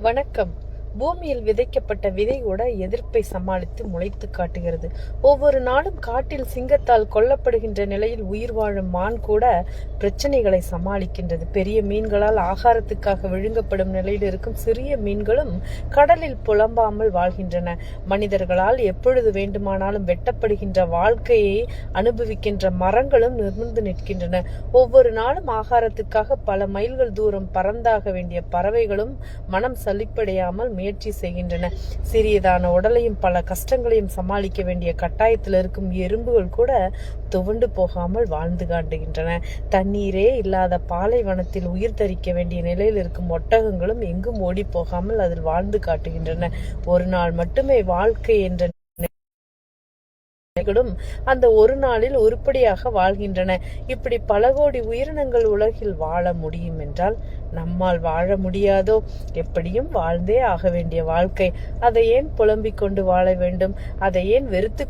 வணக்கம். பூமியில் விதைக்கப்பட்ட விதை கூட எதிர்ப்பை சமாளித்து முளைத்து காட்டுகிறது. ஒவ்வொரு நாளும் காட்டில் சிங்கத்தால் கொல்லப்படுகின்ற நிலையில் உயிர் வாழும் மான் கூட பிரச்சனைகளை சமாளிக்கின்றது. பெரிய மீன்களால் ஆகாரத்துக்காக விழுங்கப்படும் நிலையில் இருக்கும் சிறிய மீன்களும் கடலில் புலம்பாமல் வாழ்கின்றன. மனிதர்களால் எப்பொழுது வேண்டுமானாலும் வெட்டப்படுகின்ற வாழ்க்கையை அனுபவிக்கின்ற மரங்களும் நிமிர்ந்து நிற்கின்றன. ஒவ்வொரு நாளும் ஆகாரத்துக்காக பல மைல்கள் தூரம் பறந்தாக வேண்டிய பறவைகளும் மனம் சலிப்படையாமல் முயற்சி செய்கின்றன. சிறியதான உடலையும் பல கஷ்டங்களையும் சமாளிக்க வேண்டிய கட்டாயத்தில் இருக்கும் எறும்புகள் கூட துவண்டு போகாமல் வாழ்ந்து காட்டுகின்றன. தண்ணீரே இல்லாத பாலைவனத்தில் உயிர் தரிக்க வேண்டிய நிலையில் இருக்கும் ஒட்டகங்களும் எங்கும் ஓடி போகாமல் அதில் வாழ்ந்து காட்டுகின்றன. ஒரு நாள் மட்டுமே வாழ்க்கை என்ற அந்த ஒரு நாளில் உருப்படியாக வாழ்கின்றன. இப்படி பல கோடி உயிரினங்கள் உலகில் வாழ முடியும் என்றால் நம்மால் வாழ முடியாதோ? எப்படியும் வாழ்ந்தே ஆக வேண்டிய வாழ்க்கை. அதை ஏன் புலம்பிக் கொண்டு வாழ வேண்டும்? அதை ஏன் வெறுத்து